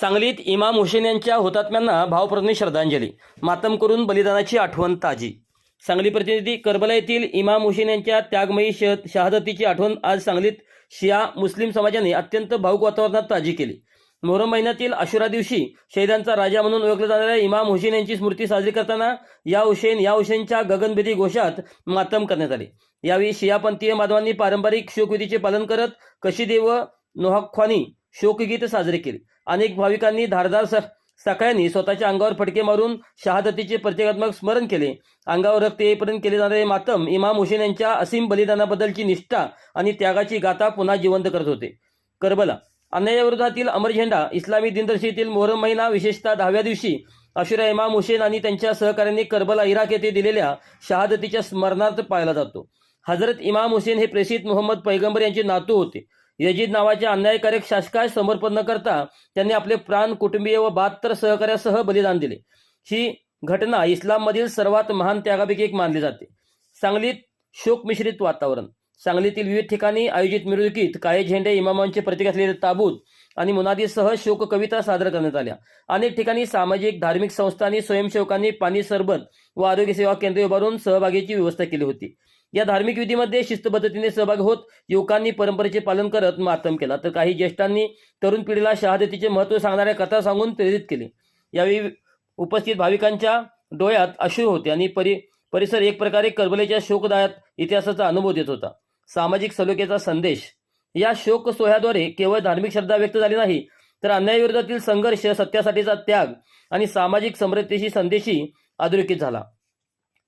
सांगलीत इमाम हुसेन यांच्या हुतात्म्यांना भावप्रज्ञ श्रद्धांजली. मातम करून बलिदानाची आठवण ताजी. सांगली प्रतिनिधी करबला येथील इमाम हुसेन यांच्या त्यागमयी शह- शहादतीची आठवण आज सांगलीत शिया मुस्लिम समाजाने अत्यंत भाऊक वातावरणात ताजी केली. मोहरम महिन्यातील आशुरा दिवशी शहीदांचा राजा म्हणून ओळखल्या जाणाऱ्या इमाम हुसेन यांची स्मृती साजरी करताना या हुसेन या हुसेनच्या गगनभेदी घोषात मातम करण्यात आले. यावेळी शियापंथीय माधवांनी पारंपरिक शोकविधीचे पालन करत कशी देव नोहाख्वानी शोकगीत साजरे केले. अनेक भाविकांनी धारदार स सकाळ्यांनी स्वतःच्या अंगावर फटके मारून शहादतीचे प्रतिकात्मक स्मरण केले. अंगावर रक्त येईपर्यंत केले जाणारे मातम इमाम हुसेन यांच्या असीम बलिदानाबद्दलची निष्ठा आणि त्यागाची गाथा पुन्हा जिवंत करत होते. करबला अन्यायाविरोधातील अमर झेंडा इस्लामी दिनदर्शीतील मोहरम महिना विशेषतः दहाव्या दिवशी अशुरा इमाम हुसेन आणि त्यांच्या सहकाऱ्यांनी करबला इराक येथे दिलेल्या शहादतीच्या स्मरणार्थ पाळला जातो. हजरत इमाम हुसेन हे प्रेषित मोहम्मद पैगंबर यांचे नातू होते. यजीद नावाच्या अन्यायकारक शासकास समर्पण न करता त्यांनी आपले प्राण कुटुंबीय व बहात्तर सहकार्यासह बलिदान दिले. ही घटना इस्लाममधील सर्वात महान त्यागापैकी एक मानली जाते. सांगलीत शोक मिश्रित वातावरण. सांगलीतील विविध ठिकाणी आयोजित मिरवणुकीत काळे झेंडे इमामांचे प्रतीक असलेले ताबूत आणि मुनादीसह शोक कविता सादर करण्यात आल्या. अनेक ठिकाणी सामाजिक धार्मिक संस्थांनी स्वयंसेवकांनी पाणी सरबत व आरोग्य सेवा केंद्रे उभारून सहभागीची व्यवस्था केली होती. या धार्मिक विधीमध्ये शिस्तबद्धतेने सहभागी होत युवकांनी परंपरेचे पालन करत मातम केला. तर काही ज्येष्ठांनी तरुण पिढीला शहादतीचे महत्त्व सांगणाऱ्या कथा सांगून प्रेरित केले. यावेळी उपस्थित भाविकांच्या डोळ्यात अश्रू होते आणि परि परिसर एक प्रकारे करबलेच्या शोकदायक इतिहासाचा अनुभव देत होता. सामाजिक सलोख्याचा संदेश. या शोक सोहळ्याद्वारे केवळ धार्मिक श्रद्धा व्यक्त झाली नाही तर अन्यायाविरोधातील संघर्ष सत्यासाठीचा त्याग आणि सामाजिक समृद्धीशी संदेशी अधोरेखित झाला.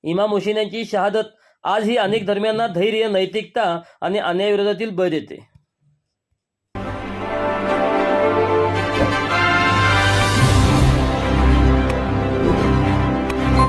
इमाम हुसेन यांची शहादत आज ही अनेक धर्मियांना धैर्य नैतिकता आणि अन्यायाविरोधातील बळ देते.